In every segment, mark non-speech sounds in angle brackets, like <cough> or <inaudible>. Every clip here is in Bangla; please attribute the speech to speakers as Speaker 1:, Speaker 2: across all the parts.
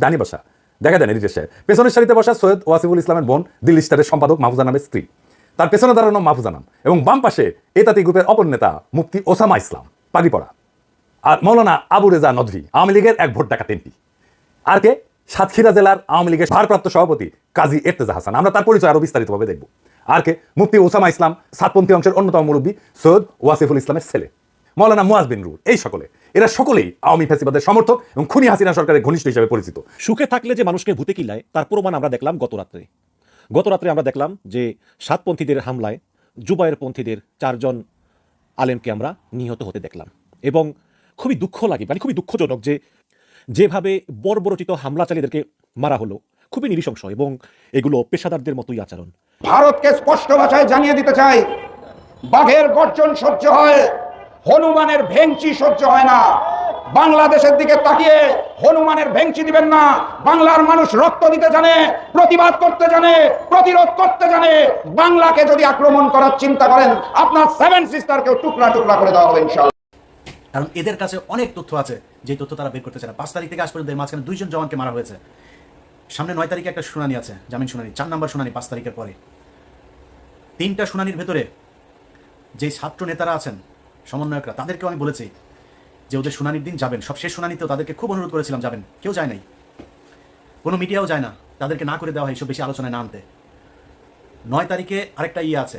Speaker 1: ডানি বসা। দেখা দেন এডিটর সাহেব পেছনের সারিতে বসা সৈয়দ ওয়াসিফুল ইসলামের বোন দিল্লি স্টারের সম্পাদক মাহফুজা নামের স্ত্রী। তার পেছনে দাঁড়ানো মাহফুজা নাম। এবং বাম পাশে এতাতি গ্রুপের অপর নেতা মুফতি ওসামা ইসলাম, পাগিপড়া। আর মৌলানা আবু রেজা নদভি, আওয়ামী লীগের এক ভোট টাকা এমপি আর কে? সাতক্ষীরা জেলার আওয়ামী লীগের ভারপ্রাপ্ত সভাপতি কাজী এরতেজা হাসান। আমরা তার পরিচয় আরও বিস্তারিতভাবে দেখব। আর কে? মুফতি ওসামা ইসলাম, সাতপন্থী অংশের অন্যতম মুরব্বী সৈয়দ ওয়াসিফুল ইসলামের ছেলে। মৌলানা মুয়াজ বিন রুর এই সকলে। এরা সকলেই আওয়ামী ফ্যাসিবাদের সমর্থক এবং খুনি হাসিনা সরকারের ঘনিষ্ঠ হিসেবে পরিচিত।
Speaker 2: সুখে থাকলে যে মানুষকে ভূতে কিলায় তার প্রমাণ আমরা দেখলাম গত রাত্রে। গত রাত্রে আমরা দেখলাম যে সাতপন্থীদের হামলায় জুবায়ের পন্থীদের চারজন আলেমকে আমরা নিহত হতে দেখলাম। এবং খুবই দুঃখ লাগে মানে খুবই দুঃখজনক যে যেভাবে বর্বরচিত হামলা চালিয়েদেরকে মারা হলো খুবই নৃশংস এবং এগুলো পেশাদারদের মতোই আচরণ।
Speaker 3: ভারতকে স্পষ্ট ভাষায় জানিয়ে দিতে চাই বাঘের গর্জন সহ্য হয়। হনুমানের ভেংচি সহ্য হয় না। বাংলাদেশের দিকে তাকিয়ে হনুমানের ভেংচি দিবেন না। বাংলার মানুষ রক্ত দিতে জানে, প্রতিবাদ করতে জানে, প্রতিরোধ করতে জানে। বাংলাকে যদি আক্রমণ করার চিন্তা করেন, আপনার সেভেন সিস্টারকেও টুকরা টুকরা করে দেওয়া হবে ইনশাআল্লাহ।
Speaker 4: কারণ এদের কাছে অনেক তথ্য আছে যে তথ্য তারা বের করতে চায় পাঁচ তারিখ থেকে আজ পর্যন্ত মাঝখানে দুইজন জওয়ানকে মারা হয়েছে। সামনে নয় তারিখে একটা শুনানি আছে, জামিন শুনানি, চার নম্বর শুনানি পাঁচ তারিখের পরে। তিনটা শুনানির ভেতরে যে ছাত্র নেতারা আছেন সমন্বয়করা, তাদেরকেও আমি বলেছি যে ওদের শুনানির দিন যাবেন। সব শেষ শুনানিতেও তাদেরকে খুব অনুরোধ করেছিলাম, যাবেন। কেউ যায় নাই। কোনো মিডিয়াও যায় না। তাদেরকে না করে দেওয়া হয় এসব বেশি আলোচনায় না আনতে। নয় তারিখে আরেকটা ইয়ে আছে।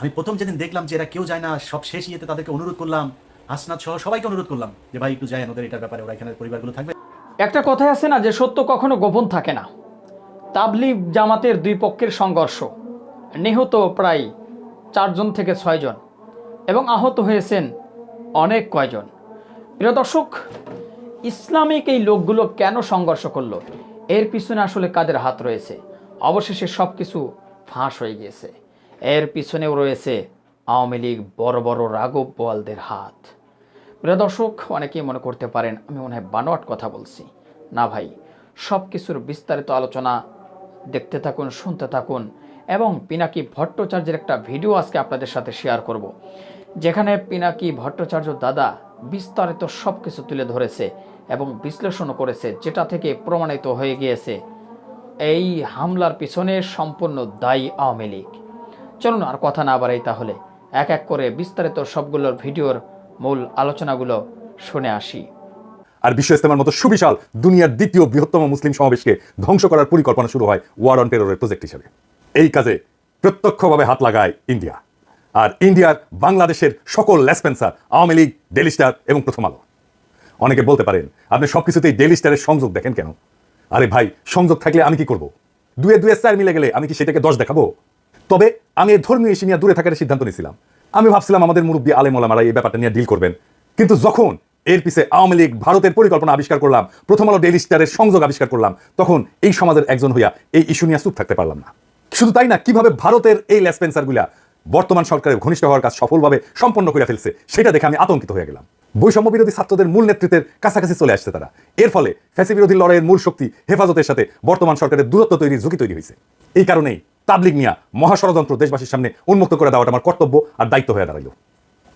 Speaker 4: আমি প্রথম যেদিন দেখলাম যে এরা কেউ যায় না, সব শেষ ইয়েতে তাদেরকে অনুরোধ করলাম হাসনাথ সহ সবাইকে অনুরোধ করলাম যে, ভাই, একটু যায় ওদের এটার ব্যাপারে, ওরা এখানে পরিবারগুলো থাকবে।
Speaker 5: একটা কথাই আছে না, যে সত্য কখনো গোপন থাকে না। তাবলি জামাতের দুই পক্ষের সংঘর্ষ। নিহত প্রায় চারজন থেকে ছয়জন। এবং আহত হয়েছেন অনেক কয়জন। প্রিয় দর্শক, ইসলামিক এই লোকগুলো কেন সংঘর্ষ করল? এর পিছনে আসলে কাদের হাত রয়েছে? অবশেষে সব কিছু ফাঁস হয়ে গিয়েছে। এর পিছনেও রয়েছে আওয়ামী লীগ বড় বড় রাঘব বোয়ালদের হাত। প্রিয় দর্শক, অনেকেই মনে করতে পারেন, আমি মনে হয় বানোয়াট কথা বলছি। না ভাই সব কিছুর বিস্তারিত আলোচনা দেখতে থাকুন, শুনতে থাকুন এবং পিনাকি ভট্টাচার্যের একটা ভিডিও আজকে আপনাদের সাথে শেয়ার করব। যেখানে পিনাকি, ভট্টাচার্য দাদা বিস্তারিত সব কিছু তুলে ধরেছে এবং বিশ্লেষণও করেছে, যেটা থেকে প্রমাণিত হয়ে গিয়েছে। এই হামলার পিছনে সম্পূর্ণ দায়ী আওয়ামী লীগ। চলুন আর কথা না বাড়াই তাহলে। এক এক করে বিস্তারিত সবগুলোর ভিডিওর মূল আলোচনাগুলো শুনে আসি।
Speaker 1: আর বিশ্ব ইস্তেমার মতো সুবিশাল দুনিয়ার দ্বিতীয় বৃহত্তম মুসলিম সমাবেশকে ধ্বংস করার পরিকল্পনা শুরু হয় ওয়ার অন টেরোরের প্রজেক্ট হিসেবে। এই কাজে প্রত্যক্ষভাবে হাত লাগায় ইন্ডিয়া। আর ইন্ডিয়ার বাংলাদেশের সকল ল্যাসপেন্সার আওয়ামী লীগ ডেলি স্টার এবং প্রথম আলো। অনেকে বলতে পারেন, আপনি সব কিছুতেই ডেলি স্টারের সংযোগ দেখেন কেন? আরে ভাই, সংযোগ থাকলে আমি কি করব? দুয়ে দুয়ে চার মিলে গেলে আমি কি সেটাকে দশ দেখাবো? তবে আমি এই ধর্মীয় ইস্যু নিয়ে দূরে থাকার সিদ্ধান্ত নিয়েছিলাম আমি ভাবছিলাম আমাদের মুরব্বী আলেম ওলামারা এই ব্যাপারটা নিয়ে ডিল করবেন। কিন্তু যখন এর পিছে আওয়ামী লীগ ভারতের পরিকল্পনা আবিষ্কার করলাম, প্রথম আলো ডেলি স্টারের সংযোগ আবিষ্কার করলাম, তখন এই সমাজের একজন হইয়া এই ইস্যু নিয়ে চুপ থাকতে পারলাম না। শুধু তাই না, কীভাবে ভারতের এই ল্যাসপেন্সারগুলা বর্তমান সরকারের ঘনিষ্ঠ হওয়ার কাজ সফলভাবে সম্পন্ন করে ফেলছে, সেটা দেখে আমি আতঙ্কিত হয়ে গেলাম। বৈষম্য বিরোধী ছাত্রদের মূল নেতৃত্বের কাছাকাছি চলে আসছে তারা। এর ফলে ফ্যাসি বিরোধী লড়াইয়ের মূল শক্তি হেফাজতের সাথে বর্তমান সরকারের দূরত্ব তৈরির ঝুঁকি তৈরি হয়েছে। এই কারণেই তাবলিগ নিয়া মহাষড়যন্ত্র দেশবাসীর সামনে উন্মুক্ত করে দেওয়াটা আমার কর্তব্য আর দায়িত্ব হয়ে দাঁড়াইল।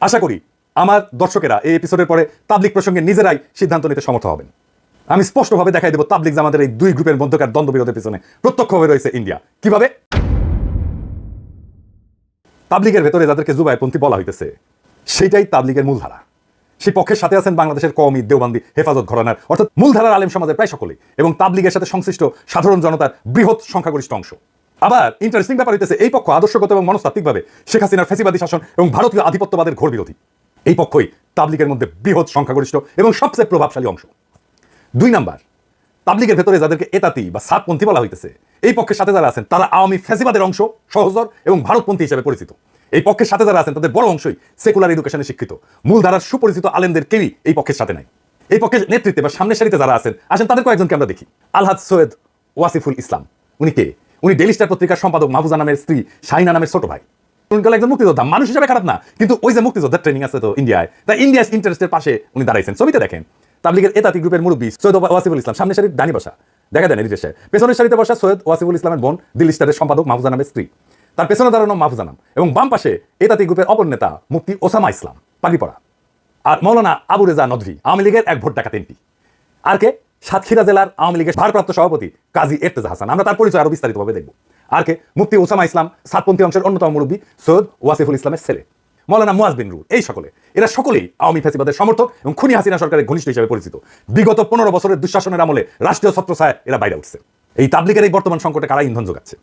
Speaker 1: আশা করি আমার দর্শকেরা এই এপিসোডের পরে তাবলিক প্রসঙ্গে নিজেরাই সিদ্ধান্ত নিতে সমর্থ হবেন। আমি স্পষ্টভাবে দেখাই দেবো তাবলিক জামাতের এই দুই গ্রুপের মধ্যকার দ্বন্দ্ব বিরোধের পিছনে প্রত্যক্ষভাবে রয়েছে ইন্ডিয়া। কীভাবে? তাবলিগের ভেতরে যাদেরকে জুবাইপন্থী বলা হইতেছে, সেইটাই তাবলিগের মূলধারা। সেই পক্ষের সাথে আছেন বাংলাদেশের কওমি, দেওবান্দি, হেফাজত ঘরানার, অর্থাৎ মূলধারার আলেম সমাজের প্রায় সকলেই, এবং তাবলিগের সাথে সংশ্লিষ্ট সাধারণ জনতার বৃহৎ সংখ্যাগরিষ্ঠ অংশ। আবার ইন্টারেস্টিং ব্যাপার হইতেছে, এই পক্ষ আদর্শগত এবং মনস্তাত্ত্বিকভাবে শেখ হাসিনার ফেসিবাদী শাসন এবং ভারতীয় আধিপত্যবাদের ঘোর বিরোধী। এই পক্ষই তাবলিগের মধ্যে বৃহৎ সংখ্যাগরিষ্ঠ এবং সবচেয়ে প্রভাবশালী অংশ। দুই নাম্বার, তাবলিগের ভেতরে যাদেরকে এতাতি বা সাতপন্থী বলা হইতেছে এই পক্ষের সাথে যারা আছেন, তারা আওয়ামী ফ্যাসিবাদের অংশ, সহজর এবং ভারতপন্থী হিসেবে পরিচিত। এই পক্ষের সাথে যারা আছেন, তাদের বড় অংশই সেকুলার এডুকেশনে শিক্ষিত। মূলধারার সুপরিচিত আলেমদের কেউই এই পক্ষের সাথে নাই। এই পক্ষের নেতৃত্বে বা সামনের সারিতে যারা আছেন, আসেন তাদের কয়েকজনকে আমরা দেখি। আলহাদ সৈয়দ ওয়াসিফুল ইসলাম। উনি কে? উনি ডেলি স্টার পত্রিকার সম্পাদক মাহফুজা নামের স্ত্রী শাহিনা নামের ছোট ভাই। উনি গেল একজন মুক্তিযোদ্ধা, মানুষ হিসেবে খারাপ না, কিন্তু ওই যে মুক্তিযোদ্ধার ট্রেনিং আছে তো ইন্ডিয়ায়, তা ইন্ডিয়াস ইন্টারেস্টের পাশে উনি দাঁড়াইছেন। ছবিতে দেখেন। তাবলিগের এতাতি গ্রুপের মুরব্বী সৈয়দ ওয়াসিফুল ইসলাম, সামনের সারির দানি বসা। দেখা দেন এডিটর সাহেব পেছনের সারিতে বসা সৈয়দ ওয়াসিফুল ইসলামের বোন দিল্লি স্টারের সম্পাদক মাহফুজা নামের স্ত্রী। তার পেছনে দাঁড়ানো মাহফুজা নাম এবং বাম পাশে এতাতি গ্রুপের অপর নেতা মুফতি ওসামা ইসলাম পাগিপড়া আর মৌলানা আবু রেজা নদভি, আওয়ামী লীগের এক ভোট ডাকাত এমপি। আর কে? সাতক্ষীরা জেলার আওয়ামী লীগের ভারপ্রাপ্ত সভাপতি কাজী এরতেজা হাসান। আমরা তার পরিচয় আরও বিস্তারিতভাবে দেখব। আর কে? মুফতি ওসামা ইসলাম, সাতপন্থী অংশের অন্যতম মুরব্বী সৈয়দ ওয়াসিফুল ইসলামের ছেলে। মৌলানা মুয়াজ বিন রুল এই সকলে। এরা সকলেই আওয়ামী ফ্যাসিবাদের সমর্থক এবং খুনি হাসিনা সরকারের ঘনিষ্ঠ হিসেবে পরিচিত। বিগত পনেরো বছরের দুঃশাসনের আমলে রাষ্ট্রীয় ছত্রছায় এরা বাইরে উঠছে। এই তাবলিগের এই বর্তমান সংকটে কারা ইন্ধন যোগাচ্ছে?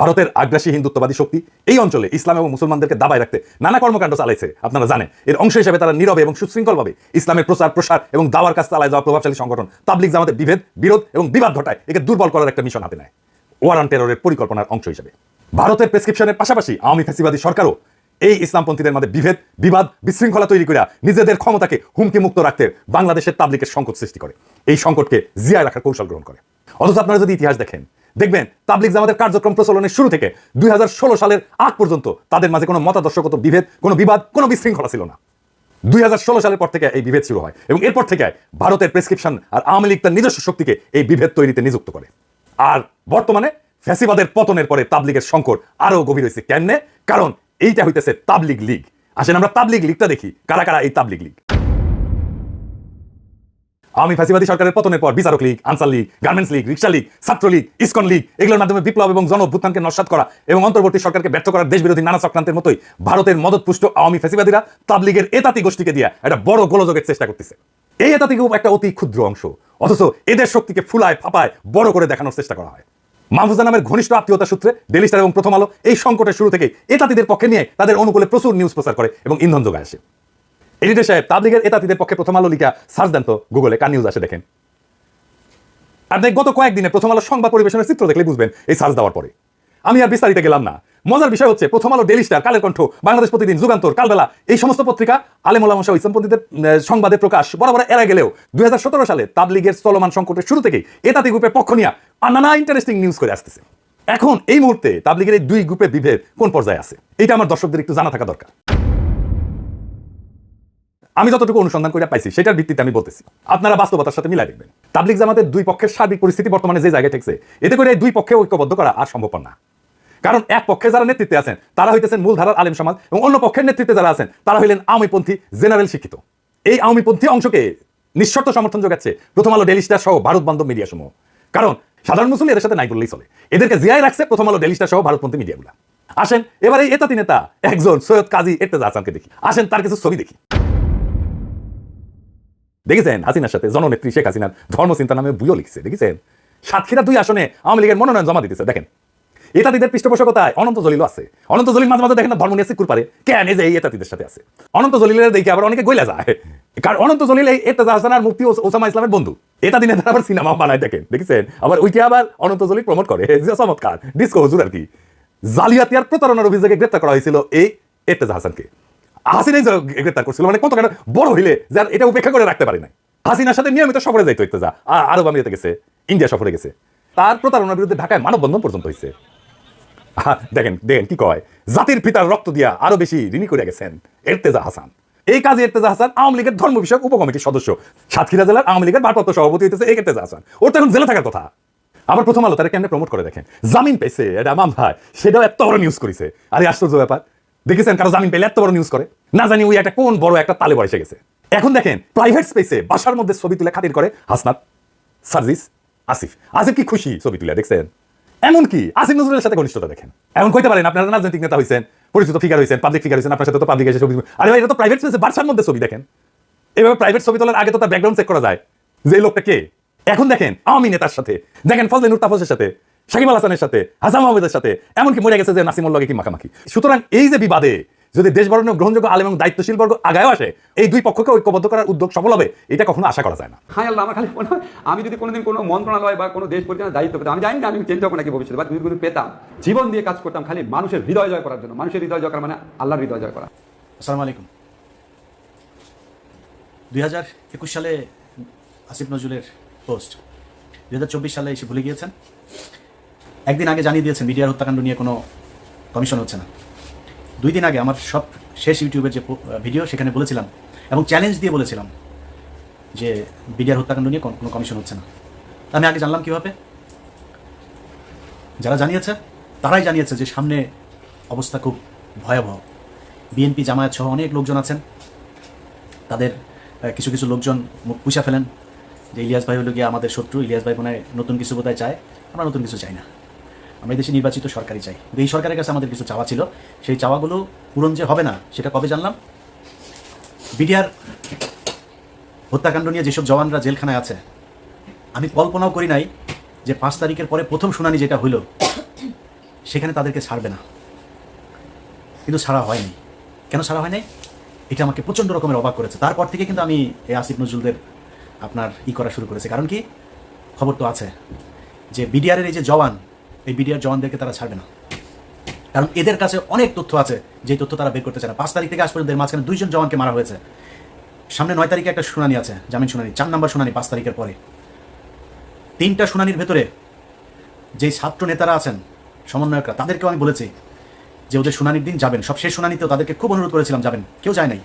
Speaker 1: ভারতের আগ্রাসী হিন্দুত্ববাদী শক্তি এই অঞ্চলে ইসলাম এবং মুসলমানদেরকে দাবায় রাখতে নানা কর্মকাণ্ড চালাইছে, আপনারা জানেন। এর অংশ হিসেবে তারা নীরবে এবং সুশৃঙ্খলভাবে ইসলামের প্রচার, প্রসার এবং দাওয়ার কাজ চালায় যাওয়া প্রভাবশালী সংগঠন তাবলিক জামাতের বিভেদ, বিরোধ এবং বিবাদ ঘটায় একে দুর্বল করার একটা মিশন হাতে নেয়। ওয়ার অন টেররের পরিকল্পনার অংশ হিসেবে। ভারতের প্রেসক্রিপশনের পাশাপাশি আওয়ামী ফ্যাসিবাদী সরকারও এই ইসলামপন্থীদের মধ্যে বিভেদ, বিবাদ, বিশৃঙ্খলা তৈরি করে নিজেদের ক্ষমতাকে হুমকি মুক্ত রাখতে বাংলাদেশের তাবলিকের সংকট সৃষ্টি করে। এই সংকটকে জিয়ায় রাখার কৌশল গ্রহণ করে। অথচ আপনারা যদি ইতিহাস দেখেন, দেখবেন তাবলিক জামাতের কার্যক্রম প্রচলনের শুরু থেকে দুই হাজার ষোলো সালের আগ পর্যন্ত তাদের মাঝে কোনো মতাদর্শগত বিভেদ, কোনো বিবাদ, কোনো বিশৃঙ্খলা ছিল না। দুই হাজার ষোলো সালের পর থেকে এই বিভেদ শুরু হয় এবং এরপর থেকে ভারতের প্রেসক্রিপশন আর আওয়ামী লীগ তার নিজস্ব শক্তিকে এই বিভেদ তৈরিতে নিযুক্ত করে। আর বর্তমানে ফ্যাসিবাদের পতনের পরে তাবলিগের সংকট আরও গভীর হয়েছে কেমনে? কারণ এইটা হইতেছে তাবলিগ লীগ। আসেন আমরা তাবলিগ লীগটা দেখি। কারা কারা এই তাবলিগ লীগ? আওয়ামী ফ্যাসিবাদী সরকারের পতনের পর বিচারক league, Ansar league, garments league, rickshaw league, Chhatra league, ISKCON League, এগুলোর মাধ্যমে বিপ্লব এবং জন অভ্যুত্থানকে নস্বাত করা এবং অন্তর্বর্তী সরকারকে ব্যর্থ করার দেশবিরোধী নানা চক্রান্তের মতোই ভারতের মদতপুষ্ট আওয়ামী ফ্যাসিবাদীরা তাবলিগের এতাতি গোষ্ঠীকে দিয়ে একটা বড় গোলযোগের চেষ্টা করতেছে। এই এতাতি একটা অতি ক্ষুদ্র অংশ। অথচ এদের শক্তিকে ফুলায় ফাপায় বড় করে দেখানোর চেষ্টা করা হয়। মাহফুজা নামের ঘনিষ্ঠ আত্মীয়তা সূত্রে ডেলি স্টার এবং প্রথম আলো এই সংকটের শুরু থেকে এতাতিদের পক্ষে নিয়ে তাদের অনুকূলে প্রচুর নিউজ প্রচার করে এবং ইন্ধন যোগায় আসে। এডিটর সাহেব, তাবলিগের এতাতিদের পক্ষে প্রথম আলো লিখা সার্চ দেন তো গুগলে, কার নিউজ আসে দেখেন। আপনি গত কয়েকদিনে প্রথম আলো সংবাদ পরিবেশনের চিত্র দেখলে বুঝবেন এই সার্চ দেওয়ার পরে। আমি আর বিস্তারিত গেলাম না। মজার বিষয় হচ্ছে, প্রথম আলো ডেলি স্টার কালের কণ্ঠ, বাংলাদেশ প্রতিদিন, যুগান্তর, কালবেলা, এই সমস্ত পত্রিকা আলেমুল্লাহ মশা ইসলামপন্থীদের সংবাদে প্রকাশ। বরাবর এরা গেলেও দুই হাজার সতেরো সালে তাবলিগের চলমান সংকটের শুরু থেকেই এতাতি গ্রুপের পক্ষ নিয়ে নানা ইন্টারেস্টিং নিউজ করে আসতেছে। এখন এই মুহূর্তে তাবলিগের এই দুই গ্রুপের বিভেদ কোন পর্যায়ে আছে? এটা আমার দর্শকদের একটু জানা থাকা দরকার। আমি যতটুকু অনুসন্ধান করে পাইছি, সেটার ভিত্তিতে আমি বলতেছি। আপনারা বাস্তবতার সাথে মিলাই দেখবেন। তাবলিক জামাতের দুই পক্ষের সার্বিক পরিস্থিতি বর্তমানে যে জায়গায় ঠেকছে, এতে করে দুই পক্ষে ঐক্যবদ্ধ করা আর সম্ভব না। কারণ এক পক্ষে যারা নেতৃত্বে আছেন, তারা হইতেছেন মূলধারার আলেম সমাজ এবং অন্য পক্ষের নেতৃত্বে যারা আছেন, তারা হইলেন আওয়ামীপন্থী জেনারেল শিক্ষিত। এই আওয়ামীপন্থী অংশকে নিঃশর্ত সমর্থন যোগাচ্ছে প্রথম আলো ডেলি স্টার সহ ভারত বান্ধব মিডিয়া সমূহ কারণ সাধারণ মুসলিম এদের সাথে নাই বললেই চলে। এদেরকে জিয়াই রাখছে প্রথম আলো ডেলি স্টার সহ ভারতপন্থী মিডিয়াগুলো। আসেন, এবার এই এতাতি নেতা, একজন সৈয়দ কাজী এরতেজা হাসানকে দেখি। আসেন, তার কিছু ছবি দেখি। দেখেছেন? হাসিনার সাথে জননেত্রী শেখ হাসিনার ধর্মচিন্তা নামে বুইও লিখছে, দেখেছেন? সাতক্ষীরা দুই আসনে আওয়ামী লীগের মনোনয়ন জমা দিতেছে, দেখেন। এতাতিদের পৃষ্ঠপোষকতায় অনন্ত জলিল আছে। অনন্ত জলিল মাঝে মাঝে দেখেন না, ধর্ম নিয়ে সিকুর পারে কেন যে এই এতাতিদের সাথে আছে? অনন্ত জলিলের দেখে আবার অনেকে গইলা যায়। কারণ অনন্ত জলিল এই এতাজা হাসান আর ওসামা ইসলামের বন্ধু। এটা দিনে তারা আবার সিনেমা বানায় দেখেন, দেখেছেন? আবার ওইটা আবার অনন্ত জলিল প্রমোট করে। চমৎকার ডিসকো হুজুর আর কি। জালিয়াতি আর প্রতারণার অভিযোগে গ্রেপ্তার করা হয়েছিল এই এরতেজা হাসানকে। হাসিনাই গ্রেপ্তার করছিল মানে কতখানি বড় হইলে যার এটা উপেক্ষা করে রাখতে পারে নাই। হাসিনার সাথে নিয়মিত সফরে যাইতো ইর্তেজা আ- আরব আমিরাতে গেছে, ইন্ডিয়া সফরে গেছে। তার প্রতারণার বিরুদ্ধে ঢাকায় মানববন্ধন পর্যন্ত হয়েছে দেখেন দেখেন কি কয়। জাতির পিতার রক্ত দিয়া আরও বেশি ঋণী করে গেছেন এরতেজা হাসান। এই কাজে এরতেজা হাসান আওয়ামী লীগের ধর্ম বিষয়ক উপকমিটির সদস্য। সাতক্ষীরা জেলার আওয়ামী লীগের ভারপ্রাপ্ত সভাপতি হইতেছে এই এরতেজা হাসান। ওর তো এখন জেলে থাকার কথা। আবার প্রথম আলো তারা কেমনে প্রমোট করে দেখেন? জামিন পেয়েছে, এটা মামলায় সেটাও এত বড় নিউজ করেছে। আরে আশ্চর্য ব্যাপার। দেখেছেন কারও জামিন পেলে এত বড় নিউজ করে? না জানি ওই একটা কোন বড় একটা তালে বসে গেছে। এখন দেখেন প্রাইভেট স্পেসে বাসার মধ্যে ছবি তুলে খাতির করে হাসনাত সার্জিস আসিফ। আসিফ কি খুশি ছবি তুলে, দেখছেন? এমনকি আসিফ নজরুলের সাথে ঘনিষ্ঠতা দেখেন। এমন কইতে পারেন, আপনারা রাজনৈতিক নেতা হয়েছেন পরিচিত ফিগার হয়েছেন পাবলিক ফিগার হয়েছেন আপনার সাথে তো পাবলিক এসে ছবি আরে ভাই, এটা তো প্রাইভেট স্পেসে বার্সার মধ্যে ছবি দেখেন। এভাবে প্রাইভেট ছবি তোলার আগে তো তার ব্যাকগ্রাউন্ড চেক করা যায়। যে লোকটা কে? এখন দেখেন, আওয়ামী নেতার সাথে, দেখেন ফজলে নুর তাফসের সাথে শাকিম আল হাসানের সাথে, হাসান মাহমুদের সাথে, এমনকি মরে গেছে যে নাসিমুল্লাহকে কি মাখামাখি। সুতরাং এই যে বিবাদে যদি দেশ বরণীয় গ্রহণযোগ্য আলেম এবং দায়িত্বশীল বর্গ আগায় আসে এই দুই পক্ষকে ঐক্যবদ্ধ করার উদ্যোগ সফল হবে এটা কখনো আশা করা যায় না।
Speaker 6: হাই আল্লাহ আমার খালি মনে হয় আমি যদি কোনোদিন কোনো মন্ত্রণালয় বা কোনো দেশ পরিচালনার দায়িত্ব পেতাম আমি জানি না আমি চেঞ্জ হব নাকি ভবিষ্যতে বা যদি কোনো পেতাম জীবন দিয়ে কাজ করতাম খালি মানুষের হৃদয় জয় করার জন্য মানুষের হৃদয় জয় করা মানে আল্লাহর হৃদয় জয় করা।
Speaker 4: আসসালামু আলাইকুম। দুই হাজার একুশ সালে আসিফ নজরুলের পোস্ট দুই হাজার চব্বিশ সালে এসে ভুলে গিয়েছেন। একদিন আগে জানিয়ে দিয়েছেন মিডিয়ার হত্যাকাণ্ড নিয়ে কোনো কমিশন হচ্ছে না। দুই দিন আগে আমার সব শেষ ইউটিউবের যে ভিডিও সেখানে বলেছিলাম এবং চ্যালেঞ্জ দিয়ে বলেছিলাম যে বিডিআর হত্যাকাণ্ড নিয়ে কোনো কমিশন হচ্ছে না। আমি আগে জানলাম কীভাবে? যারা জানিয়েছে, তারাই জানিয়েছে যে সামনে অবস্থা খুব ভয়াবহ। বিএনপি, জামায়াত সহ অনেক লোকজন আছেন। তাদের কিছু কিছু লোকজন মুখ পুষা ফেলেন যে ইলিয়াস ভাই হলো গিয়ে আমাদের শত্রু, ইলিয়াস ভাই মনে নতুন কিছু বোধহয় চায়। আমরা নতুন কিছু চাই না। আমরা দেশে নির্বাচিত সরকারই চাই। কিন্তু এই সরকারের কাছে আমাদের কিছু চাওয়া ছিল। সেই চাওয়াগুলো পূরণ যে হবে না, সেটা কবে জানলাম? বিডিআর হত্যাকাণ্ড নিয়ে যেসব জওয়ানরা জেলখানায় আছে, আমি কল্পনাও করি নাই যে পাঁচ তারিখের পরে প্রথম শুনানি যেটা হইল, সেখানে তাদেরকে ছাড়বে না। কিন্তু ছাড়া হয়নি। কেন ছাড়া হয়নি? এটা আমাকে প্রচণ্ড রকমের অবাক করেছে। তারপর থেকে কিন্তু আমি এই আসিফ নজরুলদের আপনার ই করা শুরু করেছে। কারণ কি? খবর তো আছে যে বিডিআরের এই যে জওয়ান এই বিডিআর জওয়ানদেরকে তারা ছাড়বে না। কারণ এদের কাছে অনেক তথ্য আছে যে তথ্য তারা বের করতে চায় না। পাঁচ তারিখ থেকে আজ পর্যন্ত মাঝখানে দুইজন জওয়ানকে মারা হয়েছে। সামনে নয় তারিখে একটা শুনানি আছে, জামিন শুনানি, চার নম্বর শুনানি পাঁচ তারিখের পরে। তিনটা শুনানির ভেতরে যে ছাত্র নেতারা আছেন, সমন্বয়করা, তাদেরকেও আমি বলেছি যে ওদের শুনানির দিন যাবেন। সব শেষ শুনানিতেও তাদেরকে খুব অনুরোধ করেছিলাম, যাবেন। কেউ যায় নাই।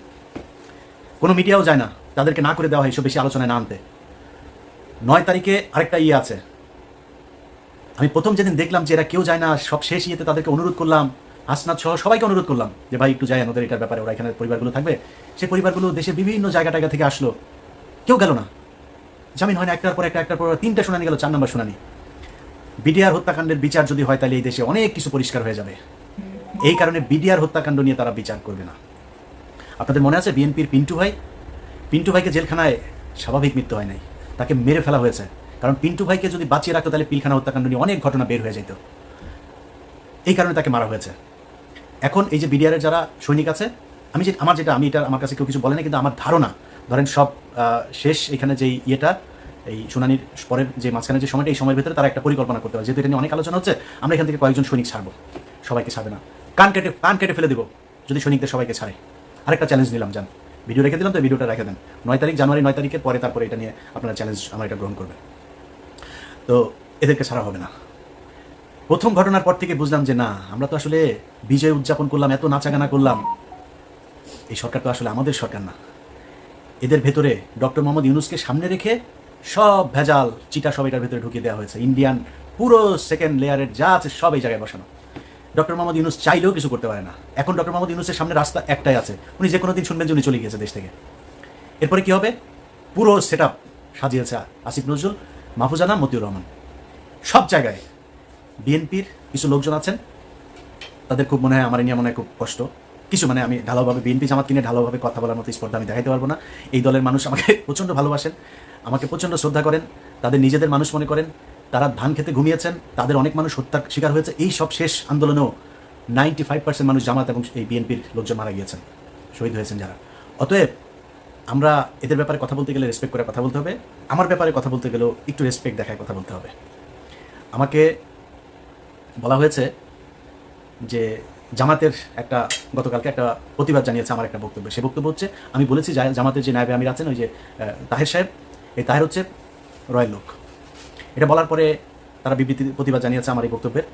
Speaker 4: কোনো মিডিয়াও যায় না। তাদেরকে না করে দেওয়া হয়, এসব বেশি আলোচনায় না আনতে। নয় তারিখে আরেকটা ইয়ে আছে। আমি প্রথম যেদিন দেখলাম যে এরা কেউ যায় না, সব শেষ ইয়েতে তাদেরকে অনুরোধ করলাম। হাসনাথ সহ সবাইকে অনুরোধ করলাম যে, ভাই, একটু যায় আমাদের এটার ব্যাপারে, ওরা এখানে পরিবারগুলো থাকবে। সেই পরিবারগুলো দেশের বিভিন্ন জায়গা টায়গা থেকে আসলো। কেউ গেল না। জামিন হয় না একটার পর একটা, একটার পর তিনটা শুনানি গেল, চার নম্বর শুনানি। বিডিআর হত্যাকাণ্ডের বিচার যদি হয়, তাহলে এই দেশে অনেক কিছু পরিষ্কার হয়ে যাবে। এই কারণে বিডিআর হত্যাকাণ্ড নিয়ে তারা বিচার করবে না। আপনাদের মনে আছে, বিএনপির পিন্টু ভাই? পিন্টু ভাইকে জেলখানায় স্বাভাবিক মৃত্যু হয় নাই। তাকে মেরে ফেলা হয়েছে। কারণ পিন্টু ভাইকে যদি বাঁচিয়ে রাখতো, তাহলে পিলখানা হত্যাকাণ্ড নিয়ে অনেক ঘটনা বের হয়ে যেত এই কারণে তাকে মারা হয়েছে। এখন এই যে বিডিআরের যারা সৈনিক আছে, আমি যে আমার যেটা আমি এটা আমার কাছে কেউ কিছু বলে না কিন্তু আমার ধারণা, ধরেন সব শেষ এখানে যেই ইয়েটা, এই শুনানির পরের যে মাঝখানে যে সময়টা, এই সময়ের ভিতরে তারা একটা পরিকল্পনা করতে পারে। যেহেতু এটা নিয়ে অনেক আলোচনা হচ্ছে, আমরা এখান থেকে কয়েকজন সৈনিক ছাড়বো। সবাইকে ছাড়বে না। কান কেটে কান কেটে ফেলে দেবো, যদি সৈনিকদের সবাইকে ছাড়ে। আরেকটা চ্যালেঞ্জ নিলাম, যান। ভিডিও রেখে দিলাম, তো ভিডিওটা রেখে দেন। নয় তারিখ, জানুয়ারি নয় তারিখের পরে তারপরে এটা নিয়ে আপনারা চ্যালেঞ্জ আমার এটা গ্রহণ করবেন। তো এদেরকে ছাড়া হবে না। প্রথম ঘটনার পর থেকে বুঝলাম যে না, আমরা তো আসলে বিজয় উদযাপন করলাম, এত নাচাগানা করলাম। এই সরকার তো আসলে আমাদের সরকার না। এদের ভেতরে ডক্টর মোহাম্মদ ইউনুসকে সামনে রেখে সব ভেজাল চিটা সব এটার ভেতরে ঢুকিয়ে দেওয়া হয়েছে। ইন্ডিয়ান পুরো সেকেন্ড লেয়ারের যা আছে সব এই জায়গায় বসানো। ডক্টর মোহাম্মদ ইউনুস চাইলেও কিছু করতে পারে না। এখন ডক্টর মোহাম্মদ ইউনুসের সামনে রাস্তা একটাই আছে। উনি যে কোনো দিন শুনবেন যে উনি চলে গিয়েছে দেশ থেকে। এরপরে কি হবে? পুরো সেট আপ সাজিয়েছে আসিফ নজরুল। মাহফুজানা মতিউর রহমান। সব জায়গায় বিএনপির কিছু লোকজন আছেন। তাদের খুব মনে হয় আমার নিয়ে মনে হয় খুব কষ্ট। কিছু মানে আমি ঢালাওভাবে বিএনপি জামাত কিনে ঢালাওভাবে কথা বলার মতো স্পর্ধা আমি দেখাইতে পারব না। এই দলের মানুষ আমাকে <laughs> প্রচণ্ড ভালোবাসেন, আমাকে প্রচণ্ড শ্রদ্ধা করেন, তাদের নিজেদের মানুষ মনে করেন। তারা ধান খেতে ঘুমিয়েছেন, তাদের অনেক মানুষ হত্যার শিকার হয়েছে। এই সব শেষ আন্দোলনেও নাইনটি ফাইভ পার্সেন্ট মানুষ জামাত এবং এই বিএনপির লোকজন মারা গিয়েছেন, শহীদ হয়েছেন যারা। অতএব আমরা এদের ব্যাপারে কথা বলতে গেলে রেসপেক্ট করে কথা বলতে হবে। আমার ব্যাপারে কথা বলতে গেলেও একটু রেসপেক্ট দেখায় কথা বলতে হবে। আমাকে বলা হয়েছে যে জামাতের একটা, গতকালকে একটা প্রতিবাদ জানিয়েছে আমার একটা বক্তব্য। সে বক্তব্য হচ্ছে, আমি বলেছি জামাতের যে নায়বে আমির আছেন, ওই যে তাহের সাহেব, এই তাহের হচ্ছে রয়্যাল লোক। এটা বলার পরে তারা বিবৃতি প্রতিবাদ জানিয়েছে আমার এই বক্তব্যের।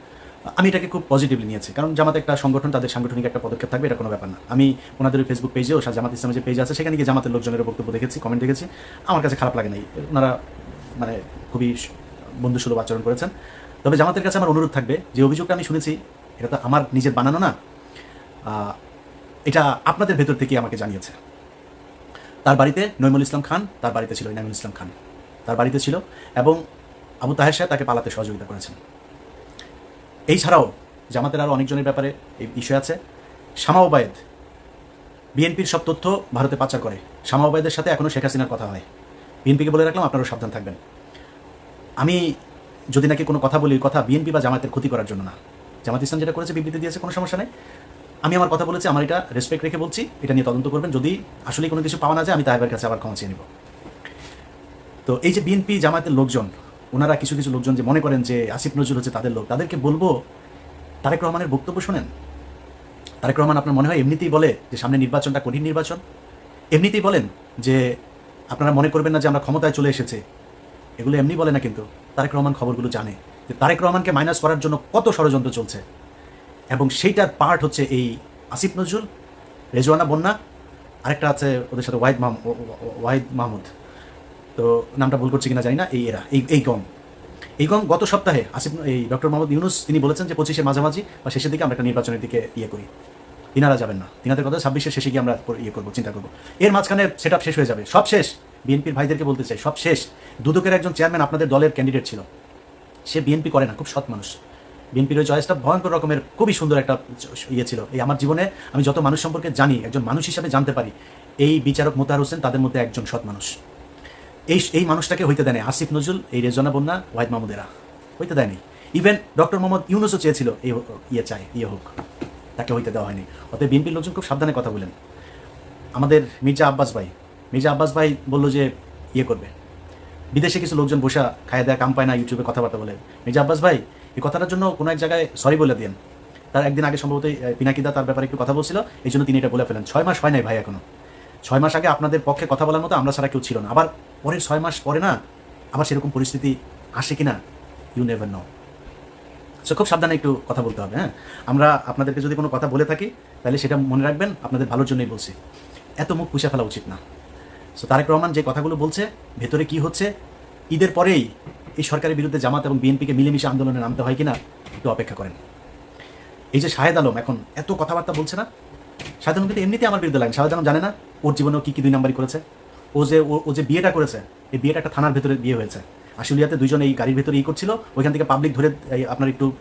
Speaker 4: আমি এটাকে খুব পজিটিভলি নিয়েছি। কারণ জামাত একটা সংগঠন, তাদের সাংগঠনিক একটা পদক্ষেপ থাকবে, এটা কোনো ব্যাপার না। আমি ওনাদের ফেসবুক পেজেও জামাত ইসলামের যে পেজ আছে, সেখানে গিয়ে জামাতের লোকজনের বক্তব্য দেখেছি কমেন্ট দেখেছি। আমার কাছে খারাপ লাগে নাই। ওনারা মানে খুবই বন্ধুসুলভ আচরণ করেছেন। তবে জামাতের কাছে আমার অনুরোধ থাকবে, যে অভিযোগটা আমি শুনেছি, এটা তো আমার নিজের বানানো না এটা আপনাদের ভেতর থেকে আমাকে জানিয়েছে। তার বাড়িতে নৈমুল ইসলাম খান, তার বাড়িতে ছিল ইনামুল ইসলাম খান। তার বাড়িতে ছিল এবং আবু তাহের সাহেব তাকে পালাতে সহযোগিতা করেছেন। এই ছাড়াও জামাতের আরও অনেকজনের ব্যাপারে এই বিষয় আছে। শামা ওবায়েদ, বিএনপির সব তথ্য ভারতে পাচার করে। শামা ওবায়েদের সাথে এখনও শেখ হাসিনার কথা হয়। বিএনপিকে বলে রাখলাম, আপনারাও সাবধান থাকবেন। আমি যদি নাকি কোনো কথা বলি কথা বিএনপি বা জামাতের ক্ষতি করার জন্য না। জামাত ইসলাম যেটা করেছে, বিবৃতি দিয়েছে, কোনো সমস্যা নেই। আমি আমার কথা বলেছি, আমার এটা রেসপেক্ট রেখে বলছি, এটা নিয়ে তদন্ত করবেন। যদি আসলে কোনো কিছু পাওয়া না যায়, আমি তাহেবের কাছে আবার ক্ষমা চেয়ে নেব। তো এই যে বিএনপি জামাতের লোকজন ওনারা কিছু কিছু লোকজন যে মনে করেন যে আসিফ নজরুল হচ্ছে তাদের লোক, তাদেরকে বলব, তারেক রহমানের বক্তব্য শোনেন। তারেক রহমান আপনার মনে হয় এমনিতেই বলে যে সামনে নির্বাচনটা কঠিন নির্বাচন? এমনিতেই বলেন যে আপনারা মনে করবেন না যে আমরা ক্ষমতায় চলে এসেছে। এগুলো এমনি বলে না কিন্তু, তারেক রহমান খবরগুলো জানে। যে তারেক রহমানকে মাইনাস করার জন্য কত ষড়যন্ত্র চলছে। এবং সেইটার পার্ট হচ্ছে এই আসিফ নজরুল, রেজওয়ানা বন্যা, আরেকটা আছে ওদের সাথে ওয়াহিদ মাহমুদ ওয়াহিদ মাহমুদ। তো নামটা ভুল করছি কিনা জানি না, এই এরা, এই এই গম। এই গম গত সপ্তাহে আসিফ, এই ডক্টর মোহাম্মদ ইউনুস, তিনি বলেছেন যে পঁচিশের মাঝামাঝি বা শেষের দিকে আমরা একটা নির্বাচনের দিকে ইয়ে করি। তিনারা যাবেন না। তিনাদের কথা ছাব্বিশের শেষে গিয়ে আমরা ইয়ে করব, চিন্তা করব। এর মাঝখানে সেট শেষ হয়ে যাবে। সব শেষ। বিএনপির ভাইদেরকে বলতে চাই, সব শেষ। দুদকের একজন চেয়ারম্যান আপনাদের দলের ক্যান্ডিডেট ছিল। সে বিএনপি করে না, খুব সৎ মানুষ। বিএনপির ওই চয়েসটা ভয়ঙ্কর রকমের খুবই সুন্দর একটা ইয়ে ছিল। এই আমার জীবনে আমি যত মানুষ সম্পর্কে জানি, একজন মানুষ হিসাবে জানতে পারি, এই বিচারক মোতাহার হোসেন তাদের মধ্যে একজন সৎ মানুষ। এই এই মানুষটাকে হইতে দেয়নি আসিফ নজরুল, এই রেজনা বন্যা, ওয়াহিদ মাহমুদেরা হইতে দেয়নি ইভেন ডক্টর মোহাম্মদ ইউনুসও চেয়েছিল এই ইয়ে চাই ইয়ে হোক। তাকে হইতে দেওয়া হয়নি। অতএব বিএনপির লোকজন খুব সাবধানে কথা বলেন। আমাদের মির্জা আব্বাস ভাই, মির্জা আব্বাস ভাই বলল যে ইয়ে করবে। বিদেশে কিছু লোকজন বসা খায় দেয়া কাম পায় না, ইউটিউবে কথাবার্তা বলে। মির্জা আব্বাস ভাই, এই কথাটার জন্য কোনো এক জায়গায় সরি বলে দিন তার একদিন আগে সম্ভবত পিনাকিদা তার ব্যাপারে একটু কথা বলছিল এই জন্য তিনি এটা বলে ফেলেন। ছয় মাস হয় নাই ভাই এখনও। ছয় মাস আগে আপনাদের পক্ষে কথা বলার মতো আমরা ছাড়া কেউ ছিল না। আবার পরের ছয় মাস পরে না, আবার সেরকম পরিস্থিতি আসে কিনা ইউ নেভার নো সো খুব সাবধানে একটু কথা বলতে হবে হ্যাঁ? আমরা আপনাদেরকে যদি কোনো কথা বলে থাকি, তাহলে সেটা মনে রাখবেন, আপনাদের ভালোর জন্যই বলছি। এত মুখ পুষে ফেলা উচিত না। সো তারেক রহমান যে কথাগুলো বলছে, ভেতরে কি হচ্ছে, ঈদের পরেই এই সরকারের বিরুদ্ধে জামাত এবং বিএনপিকে মিলেমিশে আন্দোলনে নামতে হয় কিনা, একটু অপেক্ষা করেন। এই যে শাহেদ আলম এখন এত কথাবার্তা বলছে না আলম কিন্তু এমনিতে আমার বিরুদ্ধে লাগে। আলম জানে না ওর জীবনেও কী কী দুই নাম্বারই করেছে। ও যে ও- যে বিয়েটা করেছে, এই বিয়েটা একটা থানার ভেতরে বিয়ে হয়েছে। আশুলিয়াতে দুজন এই গাড়ির ভেতরে ই করছিল, ওইখান থেকে পাবলিক ধরে আপনার একটু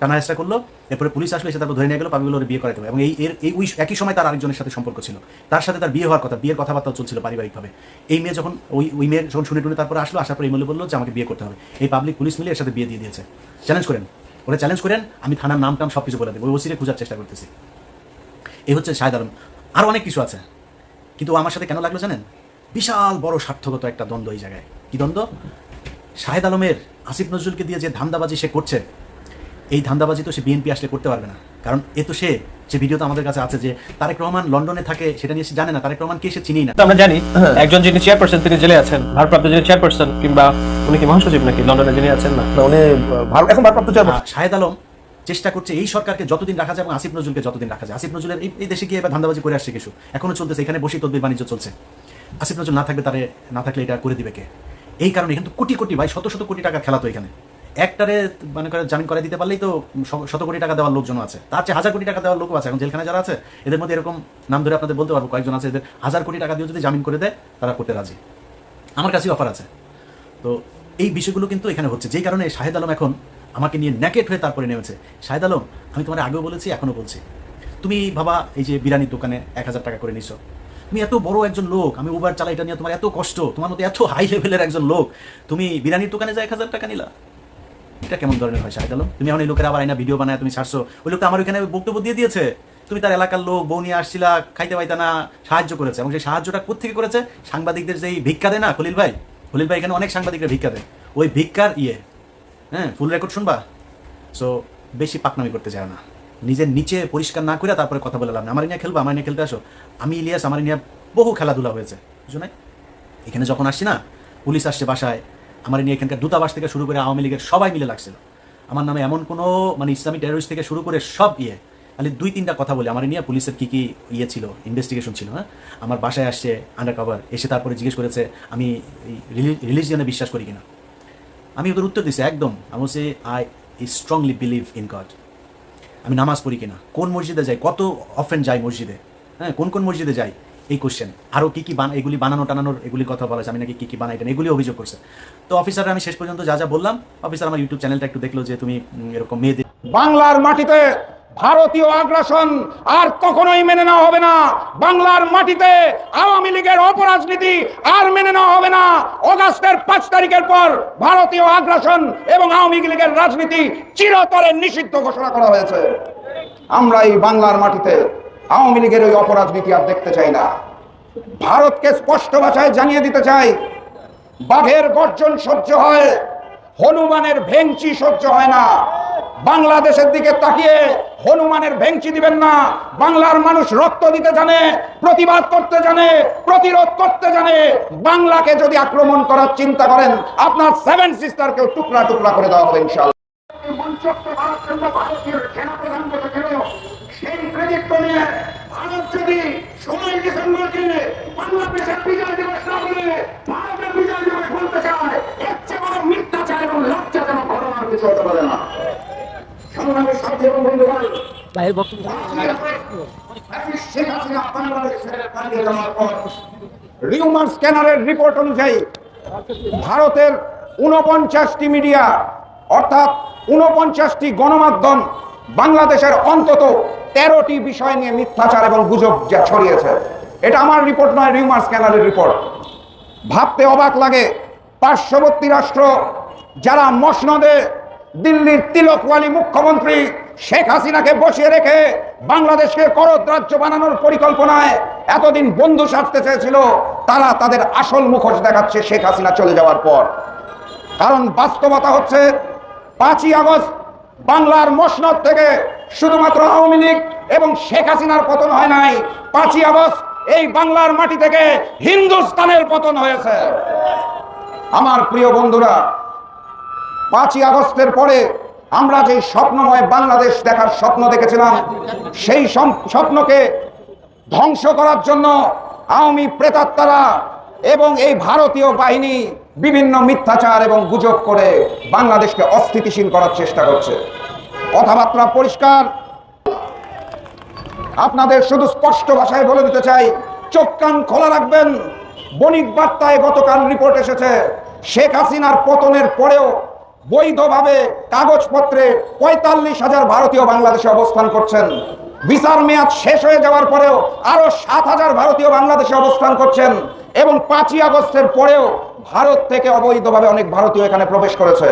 Speaker 4: টানা হেসরা করল, এরপরে পুলিশ আসলে, এসে তারপর ধরে নিয়ে গেলো পাবলিক ওর বিয়ে করাতে হবে। এবং এই এর এই ওই একই সময় তার আরেকজনের সাথে সম্পর্ক ছিল। তার সাথে তার বিয়ে হওয়ার কথা, বিয়ের কথাবার্তাও চলছিল পারিবারিকভাবে। এই মেয়ে যখন ওই ওই মেয়ে যখন শুনে টুনে তারপরে আসলো, আসার পর এই মেয়ে বলল যে আমাকে বিয়ে করতে হবে। এই পাবলিক পুলিশ মিলে এর সাথে বিয়ে দিয়ে দিয়েছে। চ্যালেঞ্জ করেন। ওরা চ্যালেঞ্জ করেন, আমি থানার নাম টাম সব কিছু বলে দেবো। ওই ওসিরে খোঁজার চেষ্টা করতেছি। এই হচ্ছে শাহেদ আলম আরও অনেক কিছু আছে। কিন্তু আমার সাথে কেন লাগল জানেন? বিশাল বড় স্বার্থগত একটা দ্বন্দ্ব এই জায়গায়। কি দ্বন্দ্ব? শাহেদ আলমের আসিফ নজরুলকে দিয়ে যে ধান্দাবাজি সে করছে এই ধান্দাবাজি তো সে বিএনপি আসলে করতে পারবে না। কারণ এ তো সে যে ভিডিও তো আমাদের কাছে আছে যে তারেক রহমান লন্ডনে থাকে সেটা নিয়ে সে জানে না। তারেক রহমান কে সে চিনি না।
Speaker 7: আমরা জানি একজন যিনি চেয়ারপারসন তিনি জেলে আছেন ভারপ্রাপ্ত যিনি চেয়ারপারসন কিংবা উনি কি মহাসচিব নাকি লন্ডনে যিনি আছেন না?
Speaker 8: না, উনি এখন ভারপ্রাপ্ত চেয়ারপারসন
Speaker 4: শাহেদ আলম চেষ্টা করছে এই সরকারকে যতদিন রাখা যায় এবং আসিফ নজরুলকে যতদিন রাখা যায়। আসিফ নজরুলের এই- দেশে গিয়ে এবার ধান্দাবাজি করে আসছে কিছু। এখনও চলতেছে, এখানে বসেই তদবির বাণিজ্য চলছে। আসিফ নজরুল না থাকবে তারে না থাকলে এটা করে দিবে কে? এই কারণে কিন্তু কোটি কোটি, ভাই, শত শত কোটি টাকা খেলা তো এখানে। একটারে মানে করে জামিন করে দিতে পারলেই তো শত কোটি টাকা দেওয়ার লোকজন আছে। তার চেয়ে হাজার কোটি টাকা দেওয়ার লোকও আছে। এখন জেলখানে যারা আছে, এদের মধ্যে এরকম নাম ধরে আপনাদের বলতে পারব, কয়েকজন আছে, এদের হাজার কোটি টাকা দিয়ে যদি জামিন করে দেয়, তারা করতে রাজি। আমার কাছেই অফার আছে। তো এই বিষয়গুলো কিন্তু এখানে হচ্ছে। যেই কারণে শাহেদ আলম এখন আমাকে নিয়ে ন্যাকেট হয়ে তারপরে নেমেছে। শাহেদ আলম, আমি তোমার আগেও বলেছি এখনও বলছি। তুমি বাবা এই যে বিরিয়ানির দোকানে এক হাজার টাকা করে নিছো। তুমি এত বড় একজন লোক, আমি উবার চালাই এটা নিয়ে তোমার এত কষ্ট, তোমার মতো এত হাই লেভেলের একজন লোক। তুমি বিরিয়ানির দোকানে যা এক হাজার টাকা নিলা? এটা কেমন ধরনের হয় শাহেদ আলম? তুমি এখন এই লোকের আবার আইনা ভিডিও বানায় তুমি ছাড়ছো। ওই লোকটা আমার ওইখানে বক্তব্য দিয়ে দিয়েছে। তুমি তার এলাকার লোক, বউ নিয়ে আসছিলা, খাইতে পাইতা না, সাহায্য করেছে। এবং সেই সাহায্যটা কোথেকে করেছে? সাংবাদিকদের যেই ভিক্ষা দেয় না, খলিল ভাই? খলিল ভাই এখানে অনেক সাংবাদিকরা ভিক্ষা দেয়। ওই ভিক্ষার ইয়ে হ্যাঁ ফুল রেকর্ড শুনবা? সো বেশি পাকনামি করতে চায় না। নিজের নিচে পরিষ্কার না করে তারপরে কথা বলে লাভ নেই। আমার নিয়ে খেলবা, আমার নিয়ে খেলতে আসো। আমি, ইলিয়াস, আমার নিয়ে বহু খেলাধুলা হয়েছে। বুঝো নাই? এখানে যখন আসছি না, পুলিশ আসছে বাসায়, আমার নিয়ে এখানকার দূতাবাস থেকে শুরু করে আওয়ামী লীগের সবাই মিলে লাগছিল। আমার নামে এমন কোনো মানে ইসলামী টেরোরিস্ট থেকে শুরু করে সব ইয়ে খালি দুই, তিনটা কথা বলে। আমার নিয়ে পুলিশের কী কী ইয়ে ছিল ইনভেস্টিগেশন ছিল হ্যাঁ? আমার বাসায় আসছে আন্ডার কভার এসে তারপরে জিজ্ঞেস করেছে, আমি রিলিজিয়নে বিশ্বাস করি কিনা? আমি ওদের উত্তর দিছি, একদম। আমি সে I strongly believe in God আমি নামাজ পড়ি কিনা, কোন মসজিদে যাই, কত অফেন যাই মসজিদে হ্যাঁ কোন কোন মসজিদে যাই, এই কোশ্চেন আরও কী কী বানা, এগুলি বানানো টানানোর এগুলি কথা বলা আমি নাকি কী কী বানাই এগুলি অভিযোগ করছে। তো অফিসার আমি শেষ পর্যন্ত যা যা বললাম অফিসার আমার ইউটিউব চ্যানেলটা একটু দেখল যে তুমি এরকম মেয়েদের
Speaker 3: বাংলার মাটিতে ভারতীয় আগ্রাসন আর কখনোই মেনে নেওয়া হবে না। বাংলার মাটিতে আওয়ামী লীগের অপরাজনীতি আর মেনে নেওয়া হবে না। অগাস্টের পাঁচ তারিখের পর ভারতীয় আগ্রাসন এবং আওয়ামী লীগের রাজনীতি চিরতরে নিষিদ্ধ ঘোষণা করা হয়েছে। আমরা এই বাংলার মাটিতে আওয়ামী লীগের ওই অপরাজনীতি আর দেখতে চাই না। ভারতকে স্পষ্ট ভাষায় জানিয়ে দিতে চাই, বাঘের গর্জন সহ্য হয়। হনুমানের ভেংচি সহ্য হয় না। বাংলাদেশের দিকে তাকিয়ে হনুমানের ভেংচি দিবেন না। বাংলার মানুষ রক্ত দিতে জানে, প্রতিবাদ করতে জানে, প্রতিরোধ করতে জানে। বাংলাকে যদি আক্রমণ করার চিন্তা করেন, আপনার সেভেন সিস্টারকেও টুকরা টুকরা করে দেওয়া হবে ইনশাল্লাহ
Speaker 9: সেই ক্রেডিট নিয়ে ভারত যদি ষোলোই ডিসেম্বরকে বাংলাদেশের বিজয় দিবস না বলে ভারতের বিজয় দিবস বলতে চায় এর চেয়ে বড় মিথ্যাচার এবং লজ্জাজনক ঘটনা আর কিছু হতে পারে না সংগ্রামের সাথে এবং বন্ধুগণ
Speaker 3: ফ্যাসিস্ট শেখ হাসিনা বাংলাদেশ ছেড়ে পালিয়ে যাওয়ার পর রিউমার স্ক্যানারের রিপোর্ট অনুযায়ী ভারতের উনপঞ্চাশটি মিডিয়া অর্থাৎ উনপঞ্চাশটি গণমাধ্যম বাংলাদেশের অন্তত তেরোটি বিষয় নিয়ে মিথ্যাচার এবং গুজব যা ছড়িয়েছে। এটা আমার রিপোর্ট নয়, রিউমার স্ক্যানারের রিপোর্ট ভাবতে অবাক লাগে, পার্শ্ববর্তী রাষ্ট্র যারা মসনদে দিল্লির তিলকওয়ালি মুখ্যমন্ত্রী শেখ হাসিনাকে বসিয়ে রেখে বাংলাদেশকে করদ রাজ্য বানানোর পরিকল্পনায় এতদিন বন্ধু সাজতে চেয়েছিল, তারা তাদের আসল মুখোশ দেখাচ্ছে শেখ হাসিনা চলে যাওয়ার পর। কারণ বাস্তবতা হচ্ছে, পাঁচই আগস্ট বাংলার মসনদ থেকে শুধুমাত্র আওয়ামী লীগ এবং শেখ হাসিনার পতন হয় নাই। পাঁচই আগস্ট এই বাংলার মাটি থেকে হিন্দুস্তানের পতন হয়েছে। আমার প্রিয় বন্ধুরা, পাঁচই আগস্টের পরে আমরা যে স্বপ্নময় বাংলাদেশ দেখার স্বপ্ন দেখেছিলাম, সেই স্বপ্নকে ধ্বংস করার জন্য আওয়ামী প্রেতাত্মারা এবং এই ভারতীয় বাহিনী বিভিন্ন মিথ্যাচার এবং গুজব করে বাংলাদেশকে অস্থিতিশীল করার চেষ্টা করছে। কথাবার্তা পরিষ্কার। আপনাদের শুধু স্পষ্ট ভাষায় বলে দিতে চাই, চোখ কান খোলা রাখবেন। বণিক বার্তায় গতকাল রিপোর্ট এসেছে, শেখ হাসিনার পতনের পরেও বৈধভাবে কাগজপত্রে পঁয়তাল্লিশ হাজার ভারতীয় বাংলাদেশে অবস্থান করছেন। বিচার মেয়াদ শেষ হয়ে যাওয়ার পরেও আরও সাত হাজার ভারতীয় বাংলাদেশে অবস্থান করছেন এবং পাঁচই আগস্টের পরেও ভারত থেকে অবৈধভাবে অনেক ভারতীয় এখানে প্রবেশ করেছে।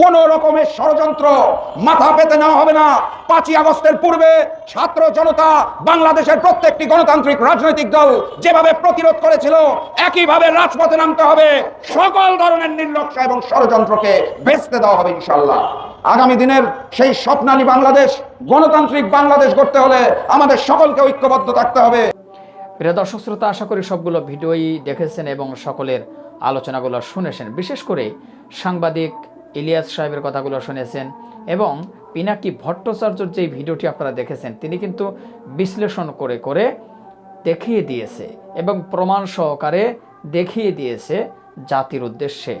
Speaker 3: কোন রকমের ষড়যন্ত্র মাথা পেতে নেওয়া হবে না। পাঁচই আগস্টের পূর্বে ছাত্র জনতা বাংলাদেশের প্রত্যেকটি গণতান্ত্রিক রাজনৈতিক দল যেভাবে প্রতিরোধ করেছিল, একইভাবে রাজপথে নামতে হবে। সকল ধরনের নির্লক্ষা এবং ষড়যন্ত্রকে ভেস্তে দেওয়া হবে ইনশাল্লাহ আগামী দিনের সেই স্বপ্নালী বাংলাদেশ, গণতান্ত্রিক বাংলাদেশ গড়তে হলে আমাদের সকলকে ঐক্যবদ্ধ থাকতে হবে।
Speaker 5: প্রিয় দর্শক শ্রোতা, আশা করি সবগুলো ভিডিওই দেখেছেন এবং সকলের আলোচনাগুলো শুনেছেন। বিশেষ করে সাংবাদিক ইলিয়াস সাহেবের কথাগুলো শুনেছেন এবং পিনাকি ভট্টাচার্যর যে ভিডিওটি আপনারা দেখেছেন, তিনি কিন্তু বিশ্লেষণ করে করে দেখিয়ে দিয়েছে এবং প্রমাণ সহকারে দেখিয়ে দিয়েছে জাতির উদ্দেশ্যে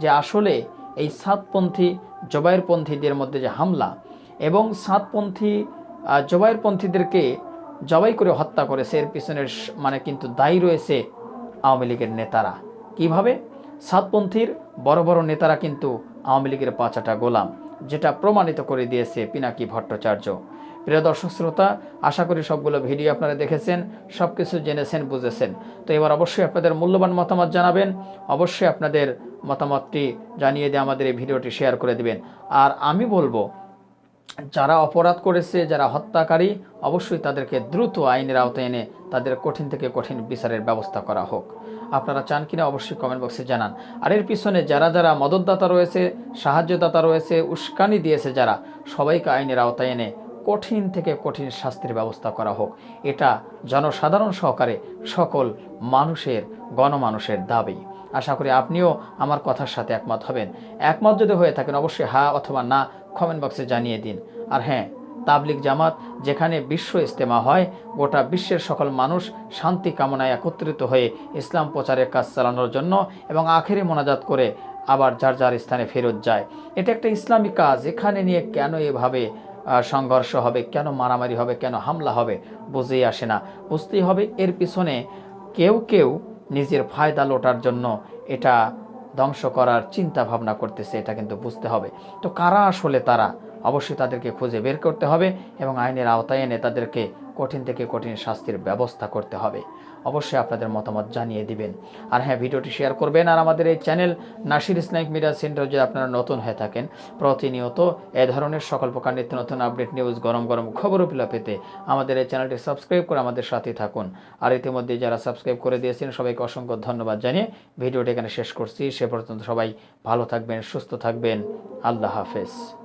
Speaker 5: যে আসলে এই সাতপন্থী জবাইরপন্থীদের মধ্যে যে হামলা এবং সাতপন্থী জবাইরপন্থীদেরকে জবাই করে হত্যা করেছে, এর পিছনের মানে কিন্তু দায়ী রয়েছে আওয়ামী লীগের নেতারা। কীভাবে? সাতপন্থীর বড় বড় নেতারা কিন্তু আওয়ামী লীগের পাঁচাটা গোলাম, যেটা প্রমাণিত করে দিয়েছে পিনাকি ভট্টাচার্য। প্রিয় দর্শক শ্রোতা, আশা করি সবগুলো ভিডিও আপনারা দেখেছেন সব কিছু জেনেছেন, বুঝেছেন। তো এবার অবশ্যই আপনাদের মূল্যবান মতামত জানাবেন। অবশ্যই আপনাদের মতামতটি জানিয়ে দিয়ে আমাদের এই ভিডিওটি শেয়ার করে দিবেন। আর আমি বলব, যারা অপরাধ করেছে, যারা হত্যাকারী, অবশ্যই তাদেরকে দ্রুত আইনের আওতায় এনে তাদের কঠিন থেকে কঠিন বিচারের ব্যবস্থা করা হোক। আপনারা চান কিনা অবশ্যই কমেন্ট বক্সে জানান। আর এর পিছনে যারা যারা মদতদাতা রয়েছে, সাহায্যদাতা রয়েছে, উস্কানি দিয়েছে যারা, সবাইকে আইনের আওতায় এনে কঠিন থেকে কঠিন শাস্তির ব্যবস্থা করা হোক। এটা জনসাধারণ সহকারে সকল মানুষের, গণমানুষের দাবি। আশা করি আপনিও আমার কথার সাথে একমত হবেন। একমত যদি হয়ে থাকেন অবশ্যই হা অথবা না কমেন্ট বক্সে জানিয়ে দিন। আর হ্যাঁ তাবলিক জামাত, যেখানে বিশ্ব ইজতেমা হয়, গোটা বিশ্বের সকল মানুষ শান্তি কামনায় একত্রিত হয়ে ইসলাম প্রচারের কাজ চালানোর জন্য এবং আখেরি মোনাজাত করে আবার যার যার স্থানে ফেরত যায়। এটা একটা ইসলামী কাজ, এখানে নিয়ে কেন এভাবে সংঘর্ষ হবে, কেন মারামারি হবে, কেন হামলা হবে, বুঝেই আসে না। বুঝতেই হবে এর পিছনে কেউ কেউ নিজের ফায়দা লোটার জন্য এটা ধ্বংস করার চিন্তা ভাবনা করতেছে, এটা কিন্তু বুঝতে হবে। তো কারা আসলে তারা? অবশ্যই তাদেরকে খুঁজে বের করতে হবে এবং আইনের আওতায় এনে তাদেরকে কঠিন থেকে কঠিন শাস্তির ব্যবস্থা করতে হবে। অবশ্যই আপনাদের মতামত জানিয়ে দিবেন। আর হ্যাঁ ভিডিওটি শেয়ার করবেন আর আমাদের এই channel Nasir Islamic media centre যদি আপনারা নতুন হয়ে থাকেন, প্রতিনিয়ত এ ধরনের সকল প্রকার নিত্য নতুন আপডেট, নিউজ, গরম গরম খবরগুলো পেতে আমাদের এই চ্যানেলটি সাবস্ক্রাইব করে আমাদের সাথে থাকুন। আর ইতিমধ্যে যারা সাবস্ক্রাইব করে দিয়েছেন, সবাইকে অসংখ্য ধন্যবাদ জানিয়ে ভিডিওটি এখানে শেষ করছি। সে পর্যন্ত সবাই ভালো থাকবেন, সুস্থ থাকবেন। আল্লাহ হাফেজ।